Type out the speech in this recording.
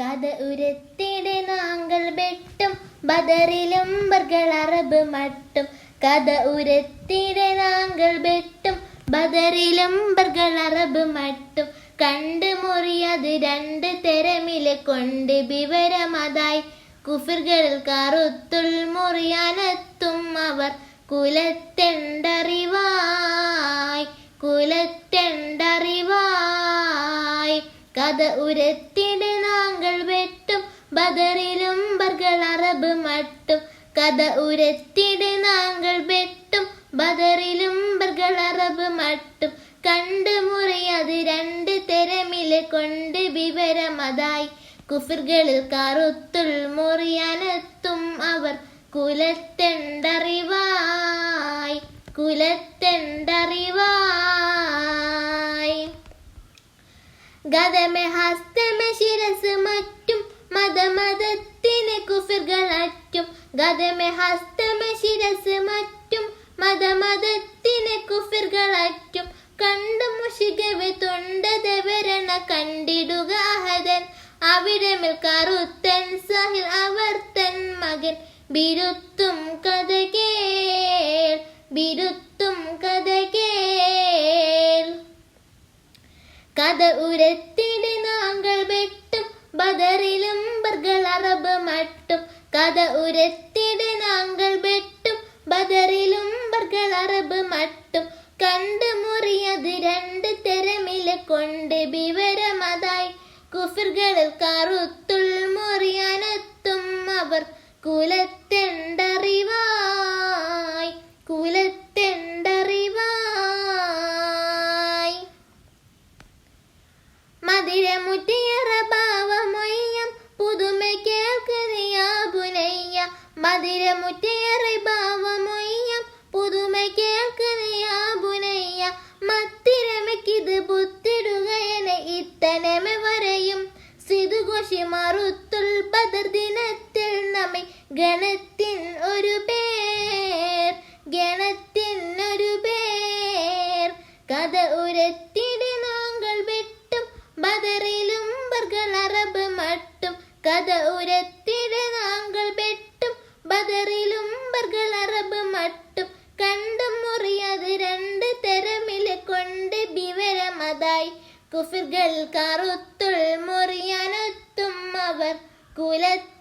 കഥ ഉരത്തിടെ നാങ്കൾ വെട്ടും ബദറിലും ബർകൾ അറബ് മട്ടും. കഥ ഉരത്തിടെ നാങ്കൾ വെട്ടും ബദറിലും ബർകൾ അറബ് മട്ടും. കണ്ട് മുറിയത് രണ്ട് തെരമിലെ കൊണ്ട് വിവരമതായി. കുഫിർകളിൽ കറുത്തുൾ മുറിയാനെത്തും അവർ. കുലത്തെണ്ടറിവായി കുലത്തെണ്ടറിവായി. കഥ ഉരത്തിടെ ബദറിലും ബർഗൾ അറബ് മട്ടും. കഥ ഉരത്തിടെ നാങ്കൾ വെട്ടും. ബദറിലും ബർഗൾ അറബ് മട്ടും. കണ്ടു മുറിയത് രണ്ട് തെരമില കൊണ്ട് വിവരമതായി കുഫിർകളിൽ കറുത്തുൾ മുറിയാനെത്തും അവർ. കുലത്തെണ്ടറിവായി. കുലത്തെണ്ടറിവായി. ഗതമെ ഹസ്തമെ ശിരസ് മറ്റും മതമതത്തിന് കുഫിർകൾ അറ്റും ഗതമെ ഹസ്തമെ ശിരസ് മറ്റും. മതമതത്തിന് കുഫിർകൾ അറ്റും കണ്ടു മുഷികവെ തൊണ്ടതവരണ കണ്ടിടുക അഹദൻ. അവിടെ കറുത്തൻ സഹിൽ അവർത്തൻ മകൻ. ബിരുത്തും കഥ കേൾ ബിരുത്തും കഥ കേൾ കഥ ഉരത്തിടെ കഥ ഉരത്തിടെ നാങ്കൾ വെട്ടും. ബദറിലും ബർകൾ അറബ് മട്ടും. കണ്ടു മുറിയത് രണ്ട് തെരമില കൊണ്ട് വിവരമതായി കുഫിർകളിൽ കറുത്തുൾ മുറിയാനെത്തും അവർ. കുലത്തെണ്ടറിവായി കേൾക്കുന്നയാബുനയ്യ മതിരമുറ്റിയറ ഭാവമൊയ്യം പുതുമ കേൾക്കുന്നയാബുനയ്യ മത്തിരമയ്ക്കിത് പുത്തിടുകയന ഇത്തനമെ വരയും. സിതുഘോഷി മറുത്തുൾ ബദർ ദിനത്തിൽ നമ്മെ ഗണത്തിൻ ഒരു പേർ. ഗണത്തിൻ ഒരു പേർ. കഥ ഉരത്തിടെ നോങ്കൾ വെട്ടും. ബദറിലും അറബ് മട്ടും. കഥ ഉരത്തി ബദറിലും ബർഗൾ അറബ് മട്ടും കണ്ടും മുറിയത് രണ്ട് തെരമിലെ കൊണ്ട് വിവരമതായി കുഫിർകൾ കറുത്തുൾ മുറിയാനൊത്തും അവർ കുലത്ത്